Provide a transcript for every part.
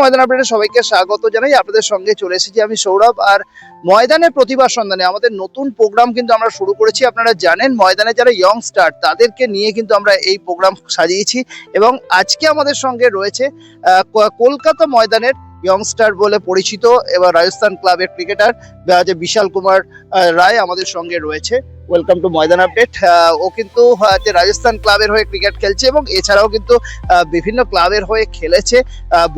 ময়দান আপডেটে সবাইকে স্বাগত জানাই। আপনাদের সঙ্গে চলে এসেছি আমি সৌরভ। আর ময়দানে প্রতিভা সন্ধানে আমাদের নতুন প্রোগ্রাম কিন্তু আমরা শুরু করেছি। আপনারা জানেন, ময়দানে যারা ইয়ং স্টার তাদেরকে নিয়ে কিন্তু আমরা এই প্রোগ্রাম সাজিয়েছি। এবং আজকে আমাদের সঙ্গে রয়েছে কলকাতা ময়দানের ইয়ংস্টার বলে পরিচিত। এবার রাজস্থান ক্লাবের ক্রিকেটার যে বিশাল কুমার রায় আমাদের সঙ্গে রয়েছে। ওয়েলকাম টু ময়দান আপডেট ও কিন্তু রাজস্থান ক্লাবের হয়ে ক্রিকেট খেলছে এবং এছাড়াও কিন্তু বিভিন্ন ক্লাবের হয়ে খেলেছে।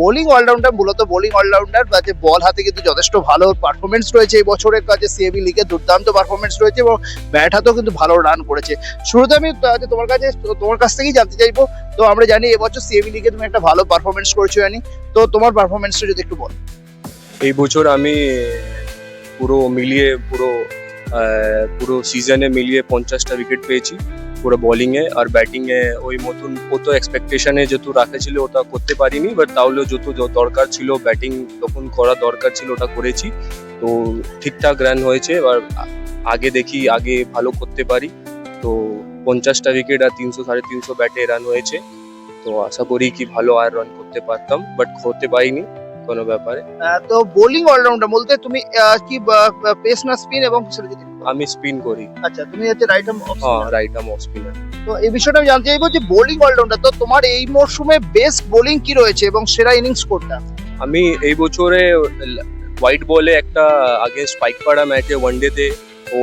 বোলিং অলরাউন্ডার মূলত বোলিং অলরাউন্ডার বা যে বল হাতে কিন্তু যথেষ্ট ভালো পারফরমেন্স রয়েছে এই বছরের কাছে সিএবি লিগে দুর্দান্ত পারফরমেন্স রয়েছে এবং ব্যাট হাতেও কিন্তু ভালো রান করেছে। শুরুতে আমি তোমার কাছে তোমার কাছ থেকেই জানতে চাইব। তো আমরা জানি এবছর সিএবি লিগে তুমি একটা ভালো পারফরমেন্স করেছ, জানি। তো তোমার পারফরমেন্সটা যদি একটু বল। এই বছর আমি পুরো মিলিয়ে পুরো পুরো সিজনে মিলিয়ে পঞ্চাশটা উইকেট পেয়েছি, পুরো বোলিংয়ে আর ব্যাটিংয়ে ওই মতন কত এক্সপেকটেশনে যত রাখা ছিল ওটা করতে পারিনি বাট তাহলেও যত দরকার ছিল ব্যাটিং তখন করা দরকার ছিল, ওটা করেছি। তো ঠিকঠাক রান হয়েছে, এবার আগে দেখি, আগে ভালো করতে পারি। তো পঞ্চাশটা উইকেট আর তিনশো, সাড়ে তিনশো ব্যাটে রান হয়েছে। তো আশা করি কি ভালো আর রান করতে পারতাম বাট করতে পারিনি। কোনো ব্যাপারে। তো বোলিং অলরাউন্ডার বলতে তুমি কি পেস না স্পিন এবং আমি স্পিন করি। আচ্ছা তুমি হচ্ছে রাইট আর্ম হ্যাঁ রাইট আর্ম অফ স্পিনার তো এই বিষয়টা আমি জানতে চাইব যে বোলিং অলরাউন্ডার তো তোমার এই মরশুমে বেস্ট বোলিং কি রয়েছে এবং সেরা ইনিংস কোনটা? আমি এই বছরে হোয়াইট বলে একটা আগে স্পাইকপাড়া ম্যাচে ওয়ানডেতে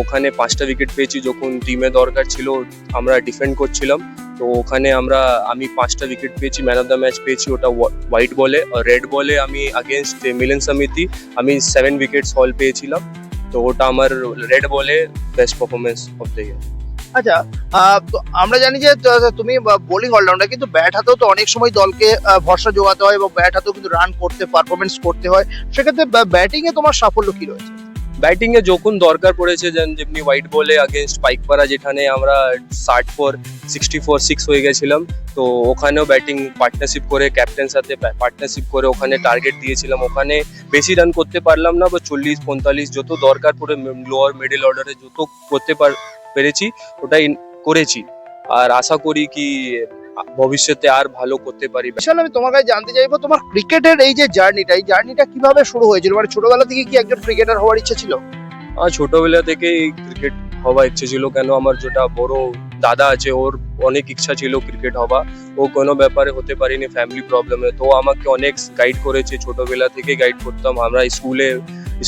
ওখানে পাঁচটা উইকেট পেয়েছি যখন টিমে দরকার ছিল আমরা ডিফেন্ড করছিলাম। তো ওখানে আমরা, আমি পাঁচটা উইকেট পেয়েছি ম্যান অফ দ্য ম্যাচ পেয়েছি, ওটা হোয়াইট বলে আর রেড বলে আমি আগেনস্ট মিলন সমিতি, আমি সেভেন উইকেটস হল পেয়েছিলাম। তো ওটা আমার রেড বলে best performance of the year আচ্ছা তো আমরা জানি যে তুমি বোলিং অলরাউন্ডার কিন্তু ব্যাট হাতেও তো অনেক সময় দলকে ভরসা যোগাতে হয় এবং ব্যাট হাতেও কিন্তু রান করতে পারফরমেন্স করতে হয়। সেক্ষেত্রে ব্যাটিং এ তোমার সাফল্য কি রয়েছে? ব্যাটিং এ যখন দরকার পড়েছে, যেন- যেমনি হোয়াইট বলে আগেনস্ট পাইকপাড়া যেখানে আমরা ষাট ফোর সিক্সটি ফোর সিক্স হয়ে গেছিলাম, তো ওখানেও ব্যাটিং পার্টনারশিপ করে ক্যাপ্টেন সাথে পার্টনারশিপ করে ওখানে টার্গেট দিয়েছিলাম। ওখানে বেশি রান করতে পারলাম না বা চল্লিশ, পঁয়তাল্লিশ যত দরকার পড়ে লোয়ার মিডল অর্ডারে যত করতে পার- পেরেছি, ওটাই করেছি। আর আশা করি কি ভবিষ্যতে আর ভালো করতে পারি বিশাল আমি তোমার কাছে জানতে চাইব তোমার ক্রিকেটের এই যে জার্নিটা এই জার্নিটা কীভাবে শুরু হয়েছিল? মানে ছোটবেলা থেকে কি একজন ক্রিকেটার হওয়ার ইচ্ছা ছিল? ছোটবেলা থেকেই ক্রিকেট হওয়ার ইচ্ছে ছিল কেন আমার যেটা বড় দাদা আছে ওর অনেক ইচ্ছা ছিল ক্রিকেট হওয়া। ও কোনো ব্যাপারে হতে পারিনি ফ্যামিলি প্রবলেমে তো আমাকে অনেক গাইড করেছে ছোটবেলা থেকে গাইড করতাম। আমরা স্কুলে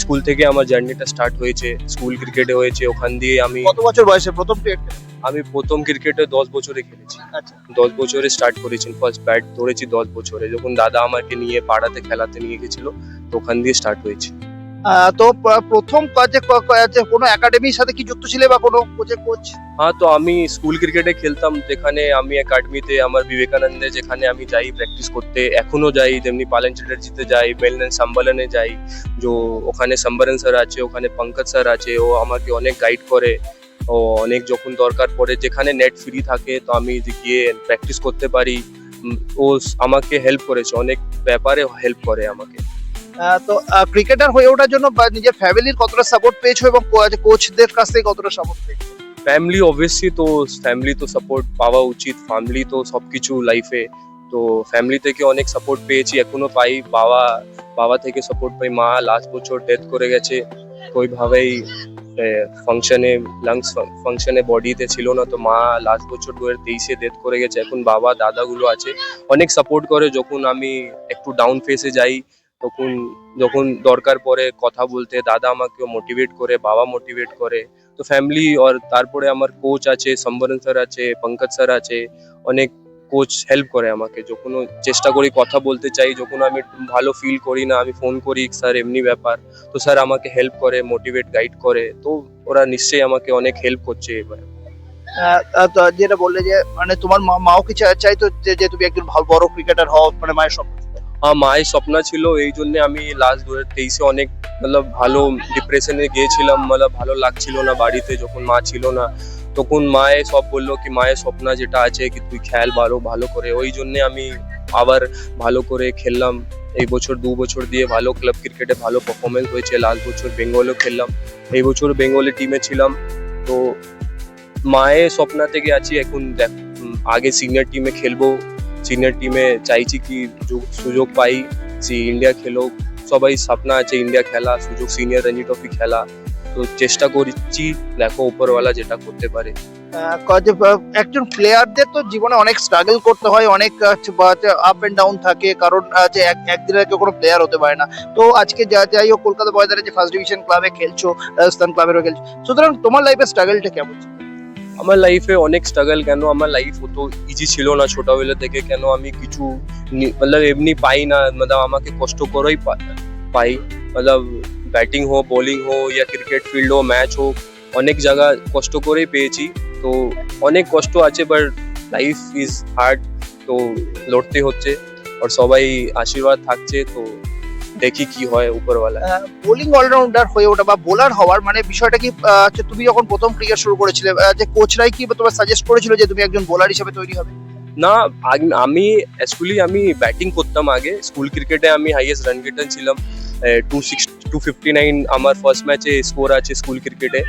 স্কুল থেকে আমার জার্নিটা স্টার্ট হয়েছে স্কুল ক্রিকেটে হয়েছে ওখান দিয়ে আমি কত বছর বয়সে প্রথম ক্রিকেট আমি প্রথম ক্রিকেটে দশ বছরে খেলেছি। আচ্ছা। দশ বছরে স্টার্ট করেছি। ফার্স্ট ব্যাট ধরেছি দশ বছরে। যখন দাদা আমাকে নিয়ে পাড়াতে খেলাতে নিয়ে গেছিল তো ওখান দিয়ে স্টার্ট হয়েছে। তো প্রথম কাজে কোনো একাডেমির সাথে কি যুক্ত ছিলে বা কোনো কোচে কোচ হ্যাঁ তো আমি স্কুল ক্রিকেটে খেলতাম। যেখানে আমি একাডেমিতে আমার বিবেকানন্দে যেখানে আমি যাই প্র্যাকটিস করতে এখনও যাই। যেমনি পালন চ্যাটার্জিতে যাই মেলনেন সাম্বালনে যাই। যে ওখানে সম্বরণ স্যার আছে ওখানে পঙ্কজ স্যার আছে। ও আমাকে অনেক গাইড করে। ও অনেক যখন দরকার পড়ে যেখানে নেট ফ্রি থাকে তো আমি গিয়ে প্র্যাকটিস করতে পারি। ও আমাকে হেল্প করেছে অনেক ব্যাপারে হেল্প করে আমাকে। তো ক্রিকেটার হয়ে ওঠার জন্য নিজের ফ্যামিলির কতটা সাপোর্ট পেয়েছ এবং কোচদের কাছ থেকে কতটা সাপোর্ট পেয়েছ? ফ্যামিলি অবভিয়াসলি তো ফ্যামিলি তো সাপোর্ট পাওয়া উচিত ফ্যামিলি তো সব কিছু লাইফে তো ফ্যামিলি থেকে অনেক সাপোর্ট পেয়েছি এখনও পাই বাবা বাবা থেকে সাপোর্ট পাই মা লাস্ট বছর ডেথ করে গেছে। ওইভাবেই ফাংশনে লাংস ফাংশনে বডিতে ছিল না, তো মা লাস্ট বছর দু হাজার তেইশে ডেথ করে গেছে। এখন বাবা, দাদাগুলো আছে, অনেক সাপোর্ট করে। যখন আমি একটু ডাউন ফেসে যাই, তখন, যখন দরকার পড়ে কথা বলতে, দাদা আমাকে মোটিভেট করে, বাবা মোটিভেট করে। তো ফ্যামিলি আর তারপরে আমার কোচ আছে, সম্বরণ স্যার আছে, পঙ্কজ স্যার আছে, অনেক কোচ হেল্প করে আমাকে। যখন চেষ্টা করি কথা বলতে চাই যখন আমি ভালো ফিল করি না আমি ফোন করি স্যার এমনি ব্যাপার। তো স্যার আমাকে হেল্প করে মোটিভেট গাইড করে। তো ওরা নিশ্চয়ই আমাকে অনেক হেল্প করছে এবার। আহ, যেটা বললে যে মানে তোমার মা- মাও কি চাইতো যে তুমি একজন ভালো বড় ক্রিকেটার হও মানে মায়ের স্বপ্ন? আমার মায়ের স্বপ্ন ছিল এই জন্য আমি লাস্ট দু হাজার তেইশে অনেক মতলব ভালো ডিপ্রেশনে গিয়েছিলাম মতলব ভালো লাগছিল না বাড়িতে যখন মা ছিল না। তখন মায়ে সব বলল কি, মায়ের স্বপ্ন যেটা আছে কি তুই খেল ভালো ভালো করে। ওই জন্যে আমি আবার ভালো করে খেললাম। এই বছর দু বছর দিয়ে ভালো ক্লাব ক্রিকেটে ভালো পারফরমেন্স হয়েছে। লাস্ট বছর বেঙ্গলও খেললাম। এই বছর বেঙ্গলের টিমে ছিলাম। তো মায়ের স্বপ্ন থেকে আছি, এখন দেখ আগে সিনিয়র টিমে খেলব। সিনিয়র টিমে চাইছি কি সুযোগ পাই। যে ইন্ডিয়া খেলো সবাই স্বপ্ন আছে ইন্ডিয়া খেলা, সুযোগ সিনিয়র রঞ্জি ট্রফি খেলা। তো চেষ্টা করছি দেখো উপরওয়ালা যেটা করতে পারে। একজন প্লেয়ারদের তো জীবনে অনেক স্ট্রাগল করতে হয় অনেক আপ এন্ড ডাউন থাকে কারণ যে এক- একদিনে কেউ কোনো প্লেয়ার হতে পারে না। তো আজকে যা যাই হোক কলকাতা ময়দানে যে ফার্স্ট ডিভিশন ক্লাবে খেলছো রাজস্থান ক্লাবেরও খেলছো সুতরাং তোমার লাইফে স্ট্রাগলটা কেমন ছিল? আমার লাইফে অনেক স্ট্রাগল কেন? আমার লাইফ অত ইজি ছিল না ছোটবেলা থেকে কেন আমি কিছু নি- মতলব এমনি পাই না মতলব আমাকে কষ্ট করেই পাই মতলব ব্যাটিং হোক বোলিং হোক ইয়া ক্রিকেট ফিল্ড হোক ম্যাচ হোক অনেক জায়গা কষ্ট করেই পেয়েছি তো অনেক কষ্ট আছে বাট লাইফ ইজ হার্ড তো লড়তে হচ্ছে আর সবাই আশীর্বাদ থাকছে তো দেখি কি হয় উপরওয়ালা বোলিং অলরাউন্ডার হয়ে ওঠা বা বোলার হওয়ার মানে বিষয়টা কি তুমি যখন প্রথম ক্রিকেট শুরু করেছিলে যে কোচরাই কি তোমার সাজেস্ট করেছিল যে তুমি একজন বোলার হিসেবে তৈরি হবে? না আমি অ্যাকচুয়ালি আমি ব্যাটিং করতাম আগে. স্কুল ক্রিকেটে আমি হাইয়েস্ট রান গেটার ছিলাম two six two fifty nine আমার ফার্স্ট ম্যাচে স্কোর আছে স্কুল ক্রিকেটে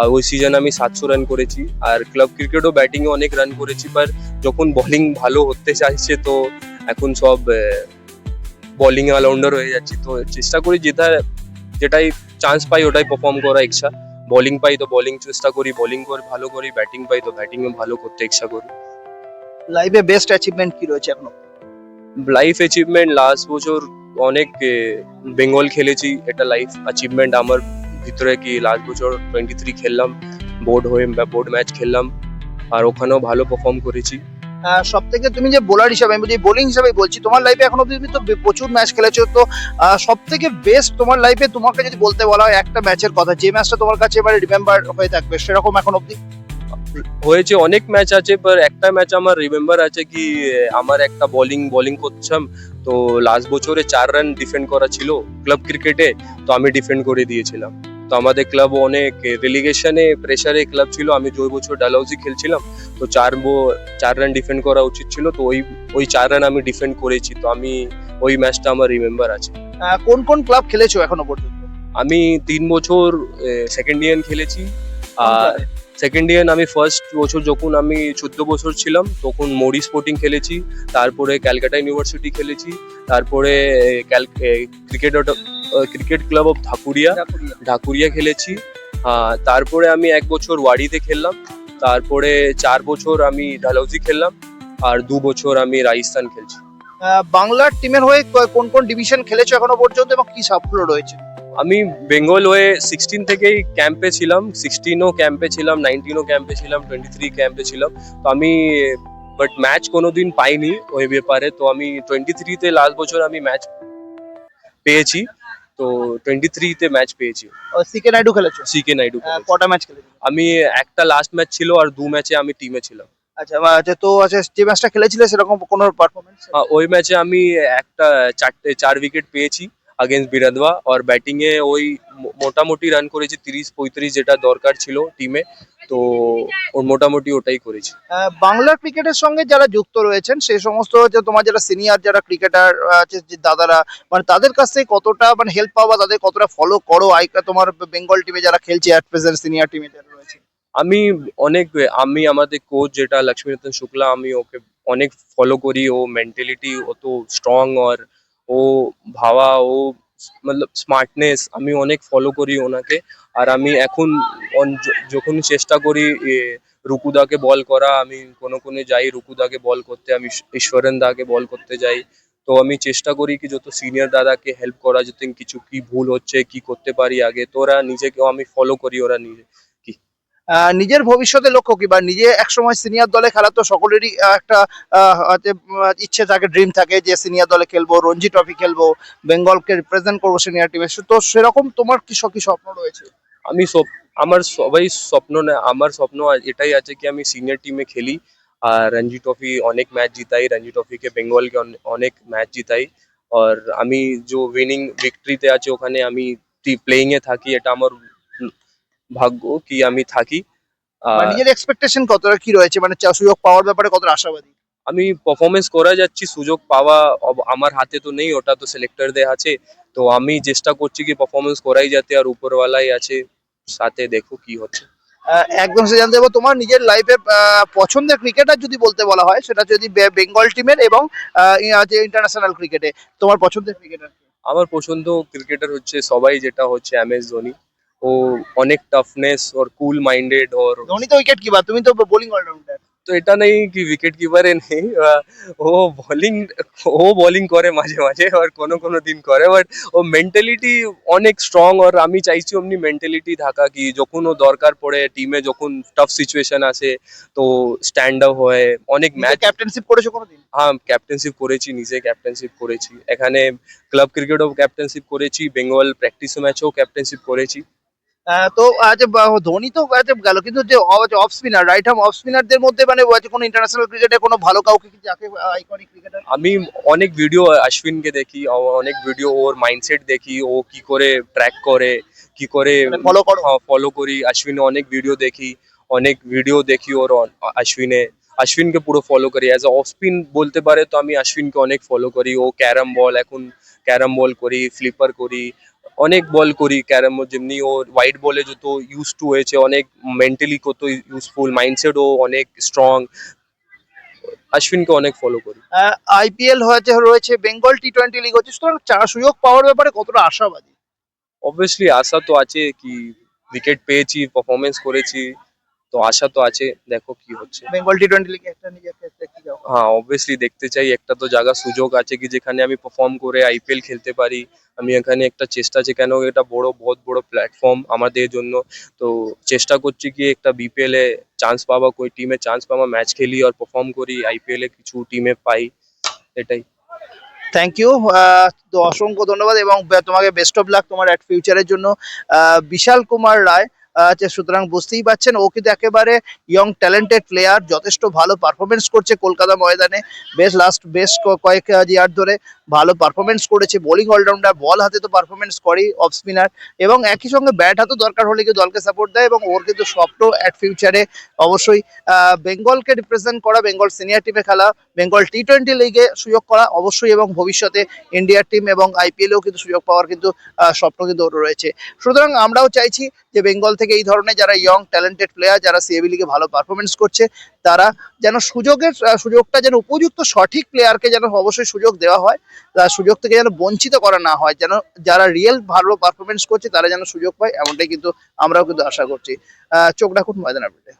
আর ওই সিজন আমি সাতশো রান করেছি। আর ক্লাব ক্রিকেটও ব্যাটিংয়ে অনেক রান করেছি বাট যখন বলিং ভালো হতে চাইছে তো এখন সব বোলিং অলরাউন্ডার হয়ে যাচ্ছি। তো চেষ্টা করি যেটা যেটাই চান্স পাই ওটাই পারফর্ম করা ইচ্ছা বলিং পাই তো বোলিং চেষ্টা করি বোলিং করে ভালো করি ব্যাটিং পাই তো ব্যাটিংয়ে ভালো করতে ইচ্ছা করি। লাইফে বেস্ট অ্যাচিভমেন্ট কি রয়েছে এখনও? লাইফ অ্যাচিভমেন্ট লাস্ট বছর অনেক বেঙ্গল খেলেছি, এটা লাইফ অ্যাচিভমেন্ট আমার ভিতরে কি লাস্ট বছর টোয়েন্টি থ্রি খেললাম বোর্ড হয়ে বোর্ড ম্যাচ খেললাম, আর ওখানেও ভালো পারফর্ম করেছি। সব থেকে তুমি যে বোলার হিসাবে, আমি যে বোলিং হিসাবে বলছি, তোমার লাইফে এখন অব্দি তুমি তো প্রচুর ম্যাচ খেলেছো, তো সব থেকে বেস্ট তোমার লাইফে তোমাকে যদি বলতে বলা হয় একটা ম্যাচের কথা, যে ম্যাচটা তোমার কাছে এবারে রিমেম্বার হয়ে থাকবে, সেরকম এখন অব্দি হয়েছে অনেক ম্যাচ আছে পর একটা ম্যাচ আমার রিমেম্বার আছে কি আমার একটা বোলিং বোলিং করছিলাম তো লাস্ট বছরে চার রান ডিফেন্ড করা ছিল ক্লাব ক্রিকেটে তো আমি ডিফেন্ড করে দিয়েছিলাম। তো আমাদের ক্লাব অনেক রেলিগেশনে প্রেসারে ক্লাব ছিল আমি যে বছর ডালহাউসি খেলছিলাম তো চার বো- চার রান ডিফেন্ড করা উচিত ছিল তো ওই ওই চার রান আমি ডিফেন্ড করেছি তো আমি ওই ম্যাচটা আমার রিমেম্বার আছে। কোন কোন ক্লাব খেলেছো এখনও পর্যন্ত? আমি তিন বছর সেকেন্ড ইয়ার খেলেছি আর সেকেন্ড ইয়ার আমি ফার্স্ট বছর যখন আমি চোদ্দ বছর ছিলাম তখন মোডি স্পোর্টিং খেলেছি তারপরে ক্যালকাটা ইউনিভার্সিটি খেলেছি তারপরে cricket cricket club of Dhakuria Dhakuria. খেলেছি। তারপরে আমি এক বছর ওয়াডিতে খেললাম তারপরে চার বছর আমি ডালহৌজি খেললাম আর দু বছর আমি রাজস্থান খেলছি। বাংলার টিমের হয়ে কোন কোন ডিভিশন খেলেছো এখনও পর্যন্ত এবং কি সাফল্য রয়েছে? আমি বেঙ্গল হয়ে সিক্সটিন থেকেই ক্যাম্পে ছিলাম। সিক্সটিনও ক্যাম্পে ছিলাম নাইনটিনও ক্যাম্পে ছিলাম টোয়েন্টি থ্রি ক্যাম্পে ছিলাম। তো আমি বাট ম্যাচ কোনোদিন পাইনি ওই ব্যাপারে। তো আমি টোয়েন্টি থ্রিতে লাস্ট বছর আমি ম্যাচ পেয়েছি। তো টোয়েন্টি থ্রিতে ম্যাচ পেয়েছি। সিকে নাইডু খেলেছো? সিকে নাইডু কটা ম্যাচ খেলেছো? আমি একটা লাস্ট ম্যাচ ছিল আর দু ম্যাচে আমি টিমে ছিলাম। আচ্ছা আচ্ছা তো আচ্ছা যে ম্যাচটা খেলেছিলে সেরকম কোনো পারফরমেন্স ওই ম্যাচে আমি একটা চারটে চার উইকেট পেয়েছি। আগেন্স্ট বিরাদওয়া আর ব্যাটিং এ ওই মোটামুটি রান করেছি তিরিশ পঁয়ত্রিশ যেটা দরকার ছিল টিমে তো ওর মোটামুটি ওটাই করেছি। বাংলার ক্রিকেটের সঙ্গে যারা যুক্ত রয়েছেন সেই সমস্ত যে তোমার যারা সিনিয়র যারা ক্রিকেটার আছে যে দাদারা মানে তাদের কাছ থেকে কতটা মানে হেল্প পাওয়া তাদের কতটা ফলো করো? আইকা তোমার বেঙ্গল টিমে যারা খেলছে অ্যাট প্রেজেন্ট সিনিয়র টিমে যারা রয়েছে। আমি অনেক আমি আমাদের কোচ যেটা লক্ষ্মীরতন শুক্লা আমি ওকে অনেক ফলো করি। ও মেন্টালিটি অত স্ট্রং আর ও ভাবা, ও মতলব স্মার্টনেস আমি অনেক ফলো করি ওনাকে। আর আমি এখন যখন চেষ্টা করি রুকুদাকে বল করা, আমি কোনো কোনো যাই রুকুদাকে বল করতে, আমি ঈশ্বরেন দাকে বল করতে যাই। তো আমি চেষ্টা করি কি যত সিনিয়র দাদাকে হেল্প করা যাতে কিছু কি ভুল হচ্ছে, কি করতে পারি আগে, তো ওরা নিজেকেও আমি ফলো করি, ওরা নিজে। নিজের ভবিষ্যতের লক্ষ্য কি? বা নিজে একসময় সিনিয়র দলে খেলা তো সকলেরই একটা ইচ্ছে থাকে ড্রিম থাকে যে সিনিয়র দলে খেলব, রঞ্জি ট্রফি খেলব, বেঙ্গলকে রিপ্রেজেন্ট করব সিনিয়র টিমে তো সেরকম তোমার কি কি স্বপ্ন রয়েছে? আমি সব, আমার সবাই স্বপ্ন না, আমার স্বপ্ন এটাই আছে কি আমি সিনিয়র টিমে খেলি। আর রঞ্জি ট্রফি অনেক ম্যাচ জিতাই, রঞ্জি ট্রফিকে বেঙ্গলকে অনে- অনেক ম্যাচ জিতাই। আর আমি যে উইনিং ভিক্টরিতে আছে ওখানে আমি প্লেইং এ থাকি, এটা আমার ভাগ্য কি আমি থাকি? বা আর নিজের এক্সপেকটেশন কতটা কি রয়েছে? মানে সুযোগ পাওয়ার ব্যাপারে কতটা আশাবাদী? আমি পারফরমেন্স করা যাচ্ছি সুযোগ পাওয়া আমার হাতে তো নেই ওটা তো সিলেক্টরদের আছে তো আমি চেষ্টা করছি কি পারফরমেন্স করাই যাতে আর উপরওয়ালাই আছে সাথে দেখো কি হচ্ছে। একদম সে জানতে পারব তোমার নিজের লাইফে পছন্দের ক্রিকেটার যদি বলতে বলা হয় সেটা যদি বেঙ্গল টিমের এবং ইন্টারন্যাশনাল ক্রিকেটে তোমার পছন্দের ক্রিকেটার আমার পছন্দ ক্রিকেটার হচ্ছে সবাই যেটা হচ্ছে এম এস ধোনি। ও অনেক টাফনেস ওর কুল মাইন্ডেড ওর ধোনি তো উইকেট কিপার তুমি তো বোলিং অলরাউন্ডার তো এটা নেই কি উইকেট কিপারে নেই। ও বোলিং ও বোলিং করে মাঝে মাঝে আর কোনো কোনো দিন করে বাট ও মেন্টালিটি অনেক স্ট্রং আর আমি চাইছি অমনি মেন্টালিটি থাকা কি যখন ও দরকার পড়ে টিমে যখন টাফ সিচুয়েশন আসে তো স্ট্যান্ড আপ হয় অনেক ম্যাচ ক্যাপ্টেনশিপ করেছ কোনোদিন? হ্যাঁ ক্যাপ্টেনশিপ করেছি নিজে ক্যাপ্টেনশিপ করেছি। এখানে ক্লাব ক্রিকেটও ক্যাপ্টেনশিপ করেছি বেঙ্গল প্র্যাকটিস ম্যাচেও ক্যাপ্টেনশিপ করেছি। তো আচ্ছা ধোনি তো গেল কিন্তু যে off spinner right arm off স্পিনারদের মধ্যে মানে কোনো ইন্টারন্যাশনাল ক্রিকেটে কোনো ভালো কাউকে কি যাকে আইকনিক ক্রিকেটার আমি অনেক ভিডিও অশ্বিনকে দেখি অনেক ভিডিও ওর মাইন্ডসেট দেখি ও কি করে ট্র্যাক করে কি করে ফলো করো। ফলো করি। অশ্বিনে অনেক ভিডিও দেখি অনেক ভিডিও দেখি ওর অশ্বিনে। অশ্বিনকে পুরো ফলো করি। অ্যাজ অফ স্পিন বলতে পারে তো আমি অশ্বিনকে অনেক ফলো করি। ও ক্যারাম বল এখন ক্যারাম বল করি ফ্লিপার করি। অনেক বল করি ক্যারাম যেমনি ও হোয়াইট বলে যত ইউজ টু হয়েছে অনেক মেন্টালি কত ইউজফুল মাইন্ডসেট ও অনেক স্ট্রং অশ্বিনকে অনেক ফলো করি। আইপিএল হয়েছে রয়েছে বেঙ্গল টি টোয়েন্টি লিগ হচ্ছে সুতরাং সুযোগ পাওয়ার ব্যাপারে কতটা আশাবাদী? অবভিয়াসলি আশা তো আছে কি উইকেট পেয়েছি পারফরমেন্স করেছি। তো আশা তো আছে দেখো কি হচ্ছে। বেঙ্গল টি টোয়েন্টি লিগে একটা যাও। হ্যাঁ অবভিয়াসলি দেখতে চাই একটা তো জায়গা সুযোগ আছে কি যেখানে আমি পারফর্ম করে আইপিএল খেলতে পারি। আমি এখানে একটা চেষ্টা আছে কেন এটা বড় বহুত বড় প্ল্যাটফর্ম আমাদের জন্য। তো চেষ্টা করছি কি একটা বিপিএল এ চান্স পাওয়া কোই টিমে চান্স পাওয়া ম্যাচ খেলি আর পারফর্ম করি আইপিএল এ কিছু টিমে পাই এটাই। থ্যাংক ইউ তো অসংখ্য ধন্যবাদ এবং তোমাকে বেস্ট অফ লাক তোমার অ্যাট ফিউচারের জন্য। বিশাল কুমার রায় সুতরাং বুঝতেই পারছেন, ও কিন্তু একেবারে ইয়ং ট্যালেন্টেড প্লেয়ার যথেষ্ট ভালো পারফরমেন্স করছে কলকাতা ময়দানে। বেশ লাস্ট বেশ কয়েক ইয়ার ধরে ভালো পারফরমেন্স করেছে। বোলিং অলরাউন্ডার বল হাতে তো পারফরমেন্স করেই অফ স্পিনার এবং একই সঙ্গে ব্যাট হাতও দরকার হলে কিন্তু দলকে সাপোর্ট দেয় এবং ওর কিন্তু স্বপ্ন অ্যাট ফিউচারে অবশ্যই বেঙ্গলকে রিপ্রেজেন্ট করা বেঙ্গল সিনিয়র টিমে খেলা বেঙ্গল টি টোয়েন্টি লিগে সুযোগ করা অবশ্যই এবং ভবিষ্যতে ইন্ডিয়ার টিম এবং আইপিএলেও কিন্তু সুযোগ পাওয়ার কিন্তু স্বপ্ন কিন্তু ওর রয়েছে। সুতরাং আমরাও চাইছি যে বেঙ্গল থেকে এই ধরনের যারা ইয়ং ট্যালেন্টেড প্লেয়ার যারা সিএবি লিগে ভালো পারফরমেন্স করছে, তারা যেন সুযোগের সুযোগটা যেন উপযুক্ত সঠিক প্লেয়ারকে যেন অবশ্যই সুযোগ দেওয়া হয়, তার সুযোগ থেকে যেন বঞ্চিত করা না হয়, যেন যারা রিয়েল ভালো পারফরমেন্স করছে, তারা যেন সুযোগ পায়, এমনটাই কিন্তু আমরাও কিন্তু আশা করছি। চোখ রাখুন ময়দান আপডেটে